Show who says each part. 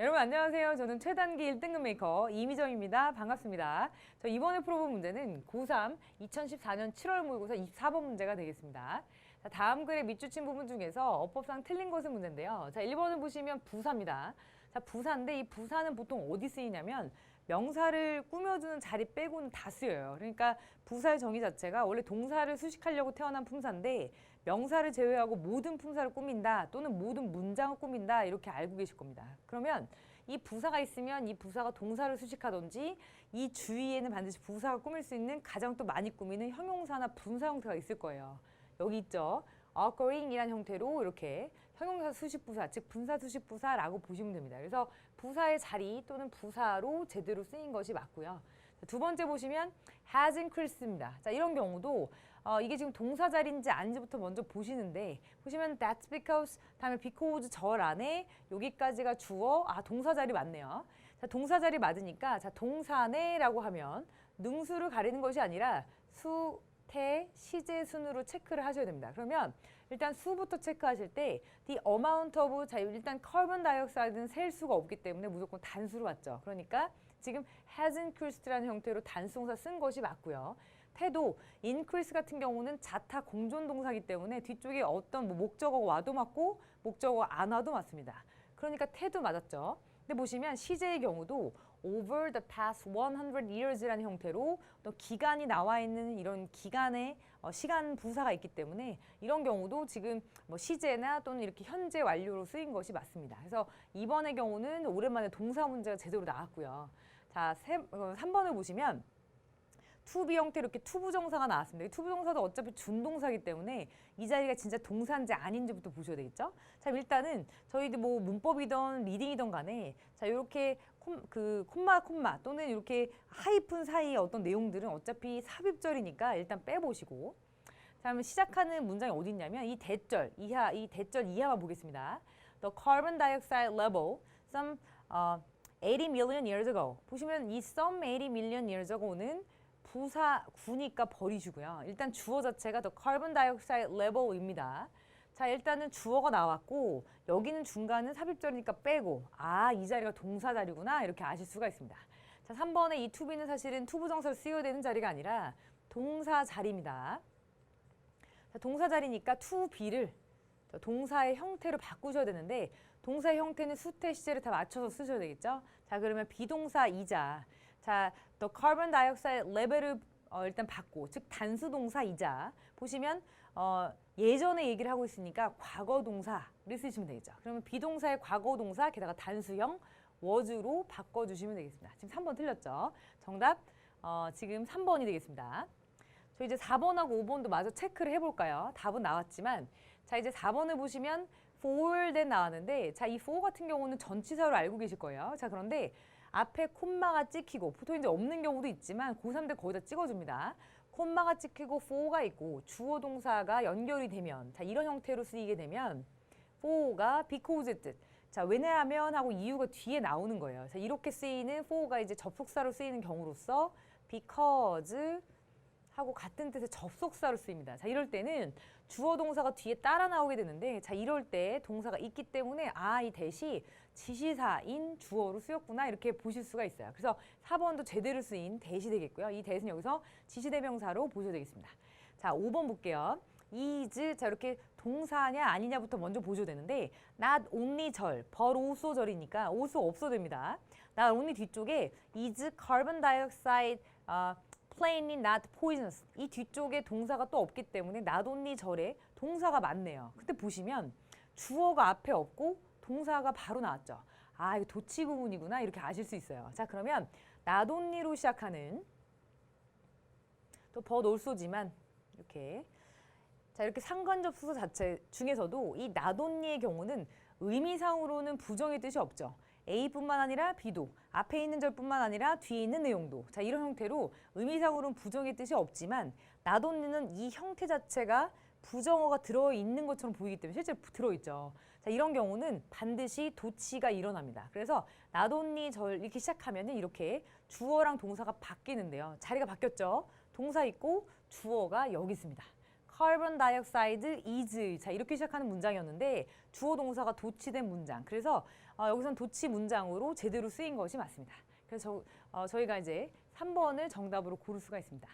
Speaker 1: 여러분 안녕하세요. 저는 최단기 1등급 메이커 이미정입니다. 반갑습니다. 저 이번에 풀어볼 문제는 고3 2014년 7월 모의고사 24번 문제가 되겠습니다. 자, 다음 글의 밑줄친 부분 중에서 어법상 틀린 것은 문제인데요. 자, 1번을 보시면 부사입니다. 자, 부사인데 이 부사는 보통 어디 쓰이냐면 명사를 꾸며주는 자리 빼고는 다 쓰여요. 그러니까 부사의 정의 자체가 원래 동사를 수식하려고 태어난 품사인데 명사를 제외하고 모든 품사를 꾸민다 또는 모든 문장을 꾸민다 이렇게 알고 계실 겁니다. 그러면 이 부사가 있으면 이 부사가 동사를 수식하든지 이 주위에는 반드시 부사가 꾸밀 수 있는 가장 또 많이 꾸미는 형용사나 분사 형태가 있을 거예요. 여기 있죠. Occurring이라는 형태로 이렇게 형용사 수식 부사, 즉 분사 수식 부사라고 보시면 됩니다. 그래서 부사의 자리 또는 부사로 제대로 쓰인 것이 맞고요. 자, 두 번째 보시면 has increased입니다. 자, 이런 경우도 어, 이게 지금 동사 자리인지 아닌지부터 먼저 보시는데 보시면 that's because 다음에 because 절 안에 여기까지가 주어 아 동사 자리 맞네요. 자, 동사 자리 맞으니까 자 동사네라고 하면 능수를 가리는 것이 아니라 수 태, 시제 순으로 체크를 하셔야 됩니다. 그러면 일단 수부터 체크하실 때 the amount of 자 일단 carbon dioxide는 셀 수가 없기 때문에 무조건 단수로 왔죠. 그러니까 지금 has increased라는 형태로 단수동사 쓴 것이 맞고요. 태도 increase 같은 경우는 자타 공존 동사기 때문에 뒤쪽에 어떤 뭐 목적어가 와도 맞고 목적어가 안 와도 맞습니다. 그러니까 태도 맞았죠. 근데 보시면 시제의 경우도 over the past 100 years라는 형태로 또 기간이 나와 있는 이런 기간의 어, 시간 부사가 있기 때문에 이런 경우도 지금 뭐 시제나 또는 이렇게 현재 완료로 쓰인 것이 맞습니다. 그래서 이번의 경우는 오랜만에 동사 문제가 제대로 나왔고요. 자, 세, 어, 3번을 보시면 투비 형태로 이렇게 투부 정사가 나왔습니다. 이 투부 정사도 어차피 준동사기 때문에 이 자리가 진짜 동사인지 아닌지부터 보셔야 되겠죠? 자, 일단은 저희들 뭐 문법이든 리딩이든 간에 자, 이렇게 콤, 그 콤마 콤마 또는 이렇게 하이픈 사이의 어떤 내용들은 어차피 삽입절이니까 일단 빼보시고 자, 그러면 시작하는 문장이 어디 있냐면 이 대절 이하 이 대절 이하만 보겠습니다. The carbon dioxide level some 어, 80 million years ago 보시면 이 some 80 million years ago는 부사 구니까 버리시고요. 일단 주어 자체가 the carbon dioxide level입니다. 자, 일단은 주어가 나왔고 여기는 중간은 삽입절이니까 빼고 아, 이 자리가 동사 자리구나 이렇게 아실 수가 있습니다. 자, 3번에 이 be는 사실은 투부정사를 쓰여야 되는 자리가 아니라 동사 자리입니다. 자, 동사 자리니까 자, 동사의 형태로 바꾸셔야 되는데 동사의 형태는 수태 시제를 다 맞춰서 쓰셔야 되겠죠? 자, 그러면 비동사이자 자, the carbon dioxide level을 어, 일단 받고 즉 단수 동사이자 보시면 어, 예전에 얘기를 하고 있으니까 과거 동사를 쓰시면 되겠죠. 그러면 비동사의 과거 동사 게다가 단수형 was로 바꿔 주시면 되겠습니다. 지금 3번 틀렸죠? 정답 어, 지금 3번이 되겠습니다. 저 이제 4번하고 5번도 마저 체크를 해 볼까요? 답은 나왔지만 자 이제 4번을 보시면 for then 나왔는데 자 이 for 같은 경우는 전치사로 알고 계실 거예요. 자 그런데 앞에 콤마가 찍히고 보통 이제 없는 경우도 있지만 고3 때 거의 다 찍어줍니다. 콤마가 찍히고 for가 있고 주어 동사가 연결이 되면 자 이런 형태로 쓰이게 되면 for가 because 뜻. 자 왜냐하면 하고 이유가 뒤에 나오는 거예요. 자 이렇게 쓰이는 for가 이제 접속사로 쓰이는 경우로서 because 하고 같은 뜻의 접속사로 쓰입니다. 자, 이럴 때는 주어 동사가 뒤에 따라 나오게 되는데 자, 이럴 때 동사가 있기 때문에 아, 이 대시 지시사인 주어로 쓰였구나 이렇게 보실 수가 있어요. 그래서 4번도 제대로 쓰인 대시 되겠고요. 이 대시는 여기서 지시대명사로 보셔야 되겠습니다. 자, 5번 볼게요. is 자 이렇게 동사냐 아니냐부터 먼저 보셔야 되는데 not only 절, but also 절이니까 also 없어도 됩니다. not only 뒤쪽에 is carbon dioxide 어, plainly not poisonous 이 뒤쪽에 동사가 또 없기 때문에 not only 절에 동사가 많네요. 그때 보시면 주어가 앞에 없고 동사가 바로 나왔죠. 아 이거 도치 구문이구나 이렇게 아실 수 있어요. 자 그러면 not only로 시작하는 또 also지만 이렇게 자 이렇게 상관접수사 자체 중에서도 이 나돈니의 경우는 의미상으로는 부정의 뜻이 없죠. A뿐만 아니라 B도 앞에 있는 절뿐만 아니라 뒤에 있는 내용도 자 이런 형태로 의미상으로는 부정의 뜻이 없지만 나돈니는 이 형태 자체가 부정어가 들어있는 것처럼 보이기 때문에 실제로 들어있죠. 자 이런 경우는 반드시 도치가 일어납니다. 그래서 나돈니 절 이렇게 시작하면 은 이렇게 주어랑 동사가 바뀌는데요. 자리가 바뀌었죠. 동사 있고 주어가 여기 있습니다. carbon dioxide is 자 이렇게 시작하는 문장이었는데 주어 동사가 도치된 문장. 그래서 어, 여기선 도치 문장으로 제대로 쓰인 것이 맞습니다. 그래서 저, 어, 저희가 이제 3번을 정답으로 고를 수가 있습니다.